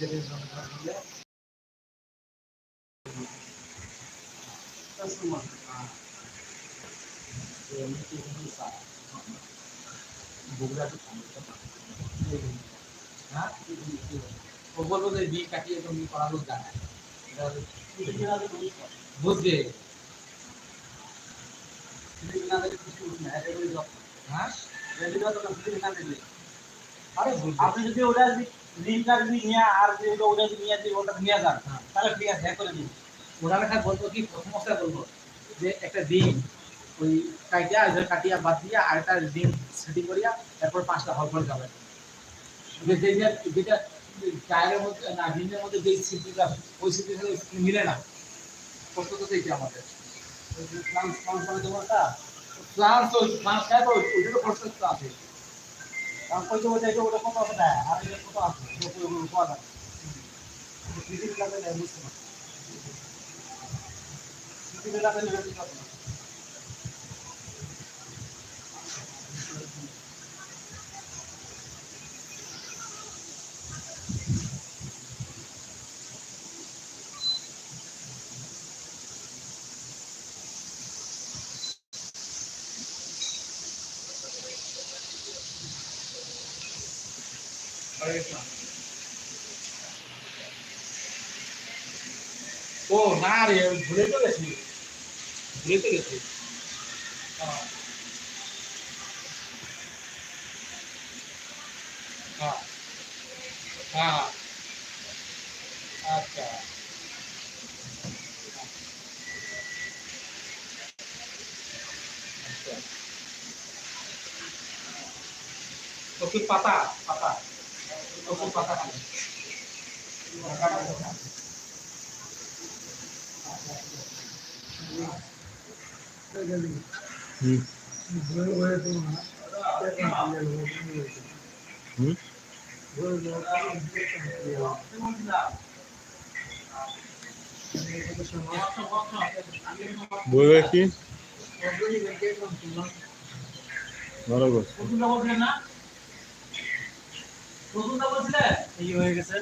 নিজেদের জনগণ মিলে বগুড়া তো সমস্যা হ্যাঁ ও বলব যে বি কাটিয়ে তুমি করালো জানা বুঝবে হ্যাঁ আরে আপনি যদি ওটা যদি লিঙ্কটা যদি নিয়ে আর যদি ওটা ওটা যদি নিয়ে যদি ওটা নিয়ে যান। তাহলে ঠিক আছে করে দিন। ওরা লেখা বলব কি প্রথম অবস্থায় বলব যে একটা ডিম ওই কাটিয়া এদের কাটিয়া বাদ দিয়া আরেকটা ডিম সেটিং করিয়া তারপর পাঁচটা হল করে যাবে। যেটা যেটা টায়ারের মধ্যে না ডিমের মধ্যে যেই স্মৃতিটা ওই স্মৃতির মিলে না। কষ্ট তো দেখি আমাদের। একটা। ফ্রান্স ওই ফ্রান্স ওইটা তো কষ্ট আছে কই তো এটা ওটা কত আছে আর এটা কত আছে ওটা ওগুলো পাওয়া যায়। পৃথিবীর লাগে না বুঝতে না পৃথিবীর লাগে না ও, না রে ভুলে তো গেছি। ভুলে তো গেছি। হ্যাঁ। হ্যাঁ। হ্যাঁ। আচ্ছা। আচ্ছা। ওষুধ পাতা? পাতা। বইবে কি? ভালো করছে প্রথমটা বলছিলেন না প্রথমটা বলছিলেন এই হয়ে গেছে।